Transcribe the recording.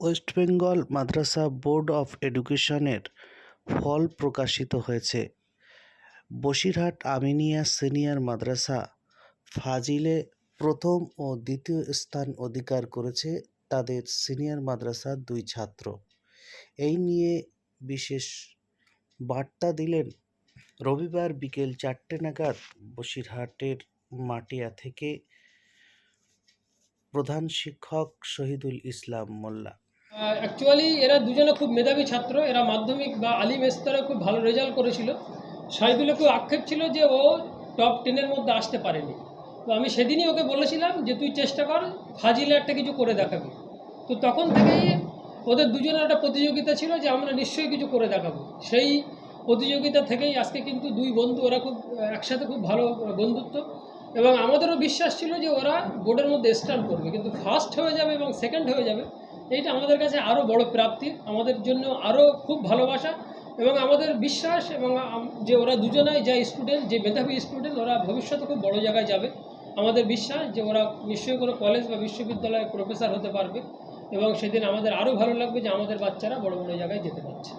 West Bengal Madrasah Board of এডুকেশনের ফল প্রকাশিত হয়েছে। বসিরহাট আমিনিয়া সিনিয়র মাদ্রাসা ফাজিলে প্রথম ও দ্বিতীয় স্থান অধিকার করেছে তাদের সিনিয়র মাদ্রাসার দুই ছাত্র। এই নিয়ে বিশেষ বার্তা দিলেন রবিবার বিকেল চারটে নাগাদ বসিরহাটের মাটিয়া থেকে প্রধান শিক্ষক শহীদুল ইসলাম মোল্লা। অ্যাকচুয়ালি এরা দুজনে খুব মেধাবী ছাত্র। এরা মাধ্যমিক বা আলিম স্তরে খুব ভালো রেজাল্ট করেছিল। শহীদুলের খুব আক্ষেপ ছিল যে ও টপ টেনের মধ্যে আসতে পারেনি। তো আমি সেদিনই ওকে বলেছিলাম যে, তুই চেষ্টা কর ফাজিলে একটা কিছু করে দেখাবি। তো তখন থেকেই ওদের দুজনের একটা প্রতিযোগিতা ছিল যে, আমরা নিশ্চয়ই কিছু করে দেখাবো। সেই প্রতিযোগিতা থেকেই আজকে কিন্তু দুই বন্ধু ওরা খুব একসাথে খুব ভালো বন্ধুত্ব। এবং আমাদেরও বিশ্বাস ছিল যে, ওরা বোর্ডের মধ্যে স্ট্যান্ড করবে। কিন্তু ফার্স্ট হয়ে যাবে এবং সেকেন্ড হয়ে যাবে। এইটা আমাদের কাছে আরও বড় প্রাপ্তি, আমাদের জন্য আরও খুব ভালোবাসা এবং আমাদের বিশ্বাস এবং যে ওরা দুজনাই যা স্টুডেন্ট যে মেধাবী স্টুডেন্ট ওরা ভবিষ্যতে খুব বড় জায়গায় যাবে। আমাদের বিশ্বাস যে ওরা নিশ্চয়ই কোনো কলেজ বা বিশ্ববিদ্যালয়ে প্রফেসর হতে পারবে এবং সেদিন আমাদের আরও ভালো লাগবে যে আমাদের বাচ্চারা বড় বড় জায়গায় যেতে পারছে।